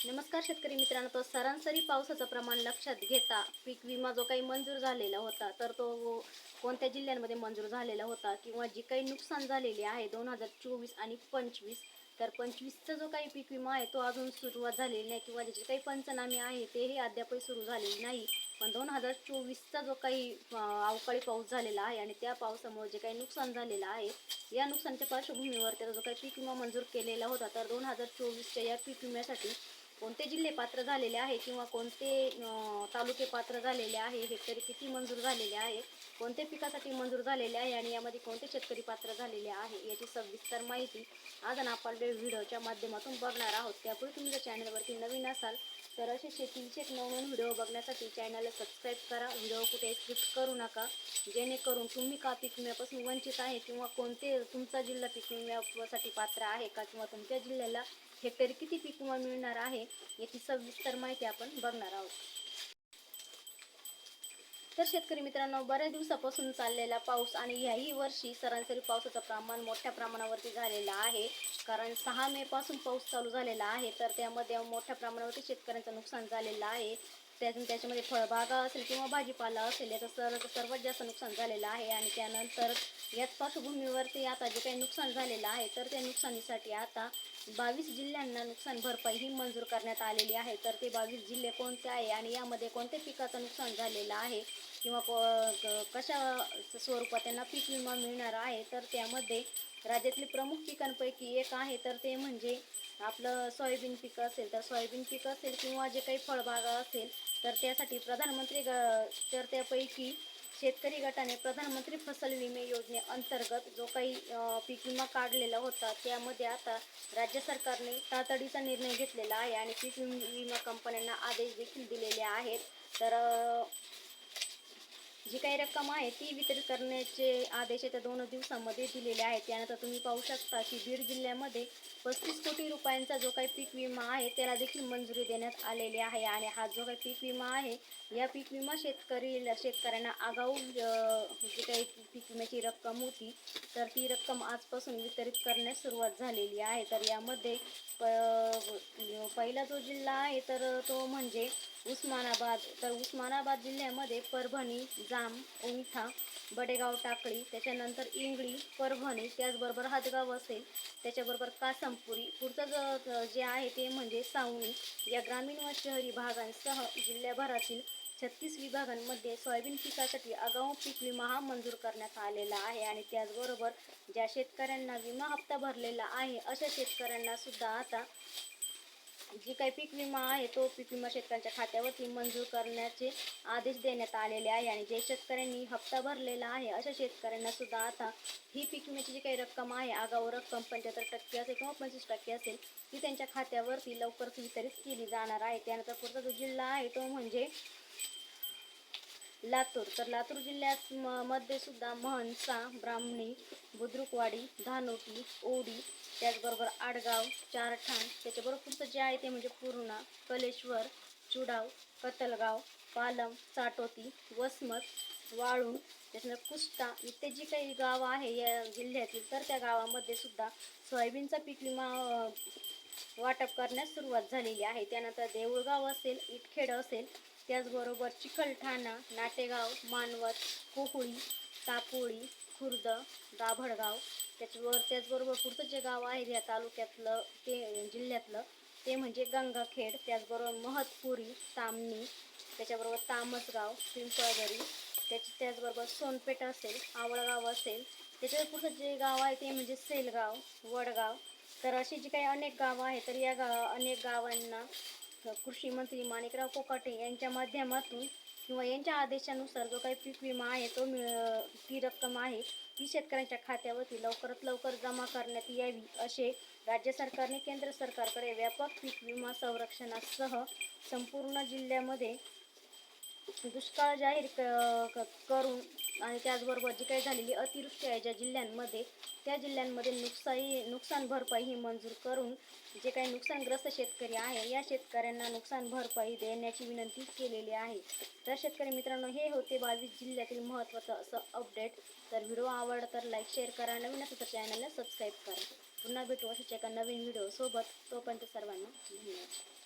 नमस्कार शेतकरी मित्रांनो तर सरासरी पावसाचं प्रमाण लक्षात घेता पीक विमा जो काही मंजूर झालेला होता तर तो कोणत्या जिल्ह्यांमध्ये मंजूर झालेला होता किंवा जी काही नुकसान झालेले आहे दोन हजार चोवीस आणि पंचवीस तर पंचवीसचा जो काही पीक विमा आहे तो अजून सुरुवात झालेली नाही किंवा ज्याचे काही पंचनामे आहे तेही अद्यापही सुरू झालेले नाही. पण दोन हजार चोवीसचा जो काही अवकाळी पाऊस झालेला आहे आणि त्या पावसामुळे जे काही नुकसान झालेलं आहे या नुकसानच्या पार्श्वभूमीवर त्याचा जो काही पीक विमा मंजूर केलेला होता तर दोन हजार चोवीसच्या या पीक विम्यासाठी कोणते जिल्हे पात्र झालेले आहे किंवा कोणते तालुके पात्र झालेले आहे हेक्टरी किती मंजूर झालेले आहे कोणत्या पिकासाठी मंजूर झालेले आहे आणि यामध्ये कोणते शेतकरी पात्र झालेले आहे याची सविस्तर माहिती आज आपण व्हिडिओच्या माध्यमातून बघणार आहोत. त्यापूर्वी तुम्ही जर चॅनलवरती नवीन असाल तर असे शेतीचे नवनवीन व्हिडिओ बघण्यासाठी चॅनलला सबस्क्राईब करा. व्हिडिओ कुठे स्किप करू नका. जेणेकरून तुम्ही का पीक विम्यापासून वंचित आहे किंवा कोणते तुमचा जिल्हा पीक विम्यासाठी पात्र आहे का किंवा तुमच्या जिल्ह्याला हेक्टरी किती पीक विमा मिळणार आहे याची सविस्तर माहिती आपण बघणार आहोत. तर शेतकरी मित्रांनो बऱ्याच दिवसापासून चाललेला पाऊस आणि ह्याही वर्षी सरासरी पावसाचं प्रमाण मोठ्या प्रमाणावरती झालेलं आहे. कारण सहा मे पासून पाऊस चालू झालेला आहे तर त्यामध्ये मोठ्या प्रमाणावरती शेतकऱ्यांचं नुकसान झालेलं आहे. त्यातून त्याच्यामध्ये फळबागा असेल किंवा भाजीपाला असेल याचं सर सर्वात जास्त नुकसान झालेलं आहे. आणि त्यानंतर याच पार्श्वभूमीवरती आता जे काही नुकसान झालेलं आहे तर त्या नुकसानीसाठी आता बावीस जिल्ह्यांना नुकसान भरपाई ही मंजूर करण्यात आलेली आहे. तर ते बावीस जिल्हे कोणते आहे आणि यामध्ये कोणत्या पिकाचं नुकसान झालेलं आहे किंवा को- कशा स्वरूपात त्यांना पीक विमा मिळणार आहे तर त्यामध्ये राज्यातली प्रमुख पिकांपैकी एक आहे तर ते म्हणजे आपलं सोयाबीन पीक असेल तर सोयाबीन पीक असेल किंवा जे काही फळबागा असेल तर त्यासाठी प्रधानमंत्री ग तर त्यापैकी शेतकरी गटाने प्रधानमंत्री फसल विमे योजनेअंतर्गत जो काही पीक विमा काढलेला होता त्यामध्ये आता राज्य सरकारने तातडीचा निर्णय घेतलेला आहे आणि पीक विमा कंपन्यांना आदेश देखील दिलेले आहेत. तर जी काही रक्कम आहे ती वितरित करण्याचे आदेश येत्या दोन दिवसामध्ये दिलेले आहेत. त्यानंतर तुम्ही पाहू शकता की बीड जिल्ह्यामध्ये पस्तीस कोटी रुपयांचा जो काही पीक विमा आहे त्याला देखील मंजुरी देण्यात आलेली आहे. आणि हा जो काही पीक विमा आहे या पीक विमा शेतकरी शेतकऱ्यांना आगाऊ जी काही पीक विम्याची रक्कम होती तर ती रक्कम आजपासून वितरित करण्यास सुरुवात झालेली आहे. तर यामध्ये प- पहिला जो जिल्हा आहे तर तो म्हणजे उस्मानाबाद. तर उस्मानाबाद जिल्ह्यामध्ये परभणी जाम उंठा बडेगाव टाकळी त्याच्यानंतर इंगळी परभणी त्याचबरोबर हातगाव असेल त्याच्याबरोबर कासमपुरी. पुढचं ज जे आहे ते म्हणजे सावणी. या ग्रामीण व शहरी भागांसह जिल्ह्याभरातील छत्तीस विभागांमध्ये सोयाबीन पिकासाठी आगाऊ पीक विमा हा मंजूर करण्यात आलेला आहे आणि त्याचबरोबर ज्या शेतकऱ्यांना विमा हप्ता भरलेला आहे अशा शेतकऱ्यांना सुद्धा आता जी काही पीक विमा आहे तो पीक विमा शेतकऱ्यांच्या खात्यावरती मंजूर करण्याचे आदेश देण्यात आलेले आहे आणि जे शेतकऱ्यांनी हप्ता भरलेला आहे अशा शेतकऱ्यांना सुद्धा आता ही पीक विम्याची जी काही रक्कम आहे आगाऊ रक्कम पंच्याहत्तर टक्के असेल किंवा पंचवीस टक्के असेल ती त्यांच्या खात्यावरती लवकरच वितरित केली जाणार आहे. त्यानंतर पुढचा जो जिल्हा आहे तो म्हणजे लातूर. तर लातूर जिल्ह्यात म- मध्ये सुद्धा महनसा ब्राह्मणी बुद्रुकवाडी धानोटी ओडी त्याचबरोबर आडगाव चारठाण त्याच्याबरोबर पुढचं जे आहे ते म्हणजे पूर्णा कलेश्वर चुडाव कतलगाव पालम चाटोती वसमत वाळूण त्याच्यानंतर कुस्ता इत्यादी जी काही गावं आहे या जिल्ह्यातील तर त्या गावामध्ये सुद्धा सोयाबीनचा पीक विमा वाटप करण्यास सुरुवात झालेली आहे. त्यानंतर देऊळगाव असेल इटखेड असेल त्याचबरोबर चिखलठाणा नाटेगाव मानवत कोहळी तापोळी खुर्द दाभडगाव त्याचवर त्याचबरोबर पुढचं जे गाव आहे या तालुक्यातलं ते जिल्ह्यातलं ते म्हणजे गंगाखेड त्याचबरोबर महतपुरी तामणी त्याच्याबरोबर तामसगाव पिंपळगरी त्याच्या त्याचबरोबर सोनपेठ असेल आवळगाव असेल त्याच्यावर पुढचं जे गाव आहे ते म्हणजे सेलगाव वडगाव. तर अशी जी काही अनेक गावं आहेत तर या गा अनेक गावांना कृषी मंत्री माणिकराव कोकाटे यांच्या माध्यमातून किंवा यांच्या आदेशानुसार जो काही पीक विमा आहे तो मिळ ती रक्कम आहे ती शेतकऱ्यांच्या खात्यावरती लवकरात लवकर जमा करण्यात यावी असे राज्य सरकारने केंद्र सरकारकडे व्यापक पीक विमा संरक्षणासह संपूर्ण जिल्ह्यामध्ये दुष्काळ जाहीर क- करून आणि त्याचबरोबर जी काही झालेली अतिवृष्टी आहे ज्या जिल्ह्यांमध्ये त्या जिल्ह्यांमध्ये नुकसाई नुकसान भरपाई ही मंजूर करून जे काही नुकसानग्रस्त शेतकरी आहे या शेतकऱ्यांना नुकसान भरपाई देण्याची विनंती केलेली आहे. तर शेतकरी मित्रांनो हे होते बावीस जिल्ह्यातील महत्त्वाचं असं अपडेट. तर व्हिडिओ आवडला तर लाईक शेअर करा. नवीन असं तर चॅनलला सबस्क्राईब करा. पुन्हा भेटू अशाच्या एका नवीन व्हिडिओसोबत. तोपर्यंत सर्वांना धन्यवाद.